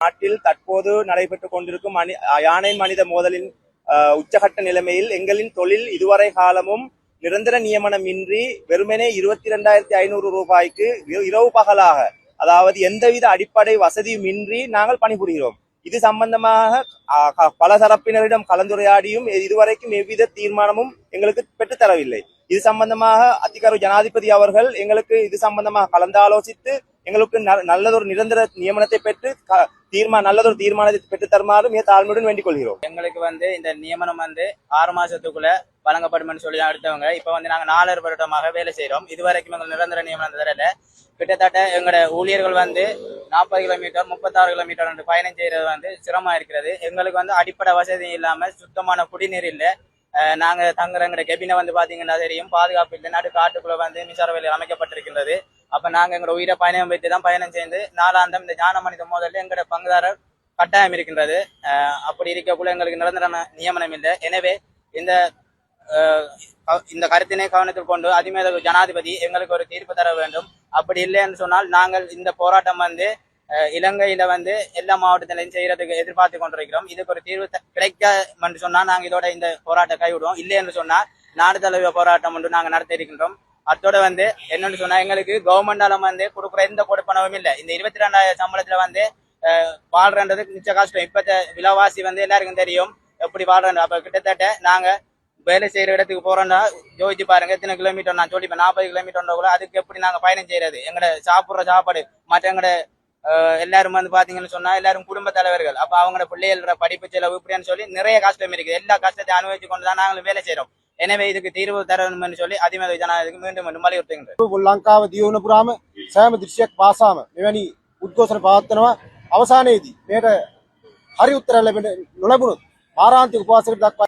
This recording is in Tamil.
நாட்டில் தற்போது நடைபெற்றுக் கொண்டிருக்கும் மனி யானை மனித மோதலின் உச்சகட்ட நிலைமையில் எங்களின் தொழில் இதுவரை காலமும் நிரந்தர நியமனமின்றி வெறுமனே இருபத்தி இரண்டாயிரத்தி ஐநூறு ரூபாய்க்கு இரவு பகலாக அதாவது எந்தவித அடிப்படை வசதியுமின்றி நாங்கள் பணிபுரிகிறோம். இது சம்பந்தமாக பல தரப்பினரிடம் கலந்துரையாடியும் இதுவரைக்கும் எவ்வித தீர்மானமும் எங்களுக்கு பெற்றுத்தரவில்லை இது சம்பந்தமாக அத்திகார ஜனாதிபதி அவர்கள் எங்களுக்கு இது சம்பந்தமாக கலந்தாலோசித்து எங்களுக்கு நல்லதொரு நிரந்தர நியமனத்தை பெற்று க- தீர்மா நல்லதொரு தீர்மானத்தை பெற்று தருமாறு மிக தாழ்மையுடன் வேண்டிக் கொள்கிறோம் எங்களுக்கு வந்து இந்த நியமனம் வந்து ஆறு மாசத்துக்குள்ள வழங்கப்படும் சொல்லி தான் எடுத்தவங்க இப்ப வந்து நாங்க நாலரை வருடமாக வேலை செய்யறோம் இதுவரைக்கும் எங்களுக்கு நிரந்தர நியமனம் தரல. கிட்டத்தட்ட எங்களோட ஊழியர்கள் வந்து நாற்பது கிலோமீட்டர் முப்பத்தாறு கிலோமீட்டர் வந்து பயணம் செய்யறது வந்து சிரமமா இருக்கிறது. எங்களுக்கு வந்து அடிப்படை வசதி இல்லாம சுத்தமான குடிநீர் இல்லை. நாங்க தங்குற எங்களோட கெபினை வந்து பாத்தீங்கன்னா தெரியும். பாதுகாப்பு இல்லை. நாட்டு காட்டுக்குள்ள வந்து மின்சார வேலை அமைக்கப்பட்டிருக்கின்றது. அப்ப நாங்க எங்களோட உயிரை பயணம் வைத்து தான் பயணம் செய்து நாலாந்தம் இந்த ஞான மனித மோதலில் எங்களோட பங்குதாரர் கட்டாயம் இருக்கின்றது. அஹ் அப்படி இருக்கக்குள்ள எங்களுக்கு நிரந்தர நியமனம் இல்லை. எனவே இந்த இந்த கருத்தினை கவனத்தில் கொண்டு அதிமேதகு ஜனாதிபதி எங்களுக்கு ஒரு தீர்ப்பு தர வேண்டும். அப்படி இல்லைன்னு சொன்னால் நாங்கள் இந்த போராட்டம் வந்து இலங்கையில வந்து எல்லா மாவட்டத்திலையும் செய்யறதுக்கு எதிர்பார்த்து கொண்டிருக்கிறோம். இதுக்கு ஒரு தீர்வு கிடைக்க என்று சொன்னா நாங்க இதோட இந்த போராட்டம் கைவிடுவோம். இல்லை என்று சொன்னா நாடு தழுவிய போராட்டம் ஒன்று நாங்கள் நடத்த இருக்கின்றோம். அத்தோட வந்து என்னன்னு சொன்னா எங்களுக்கு கவர்மெண்டால வந்து கொடுக்குற எந்த கொடுப்பனவும் இல்லை. இந்த இருபத்தி ரெண்டாயிரம் சம்பளத்துல வந்து அஹ், வாழ்றன்றது மிச்ச கஷ்டம் இப்பத்த விலைவாசி வந்து எல்லாருக்கும் தெரியும் எப்படி வாழ்றோம் அப்ப கிட்டத்தட்ட நாங்க வேலை செய்யற இடத்துக்கு போறோம்னா யோசிச்சு பாருங்க எத்தனை கிலோமீட்டர் நான் சொல்லிப்பேன் நாற்பது கிலோமீட்டர் கூட அதுக்கு எப்படி நாங்க பயணம் செய்யறது? எங்கட சாப்பிடுற சாப்பாடு மற்ற எங்கட எல்லாரும் வந்து பாத்தீங்கன்னு சொன்னா எல்லாரும் குடும்ப தலைவர்கள். அப்ப அவங்களோட பிள்ளைகளோட படிப்பு செலவு இப்படின்னு சொல்லி நிறைய கஷ்டம் இருக்குது எல்லா கஷ்டத்தையும் அனுபவிச்சு கொண்டு தான் நாங்களும் வேலை செய்யறோம் எனவே இதுக்கு தீர்வு தரணும்னு சொல்லி அதிமேத ஜனாதிபதிக்கு மீண்டும் மீண்டும் வலியுறுத்துகின்றோம் ලංකාව දියුණ පුරාම සෑම දෘශ්‍යයක් පාසාම මෙවැනි උද්ඝෝෂණ පවත්වනවා අවසානයේදී මේට හරි උත්තර ලැබෙන නොලැබුණොත් මාරාන්තික උපවාසයකට දක්වා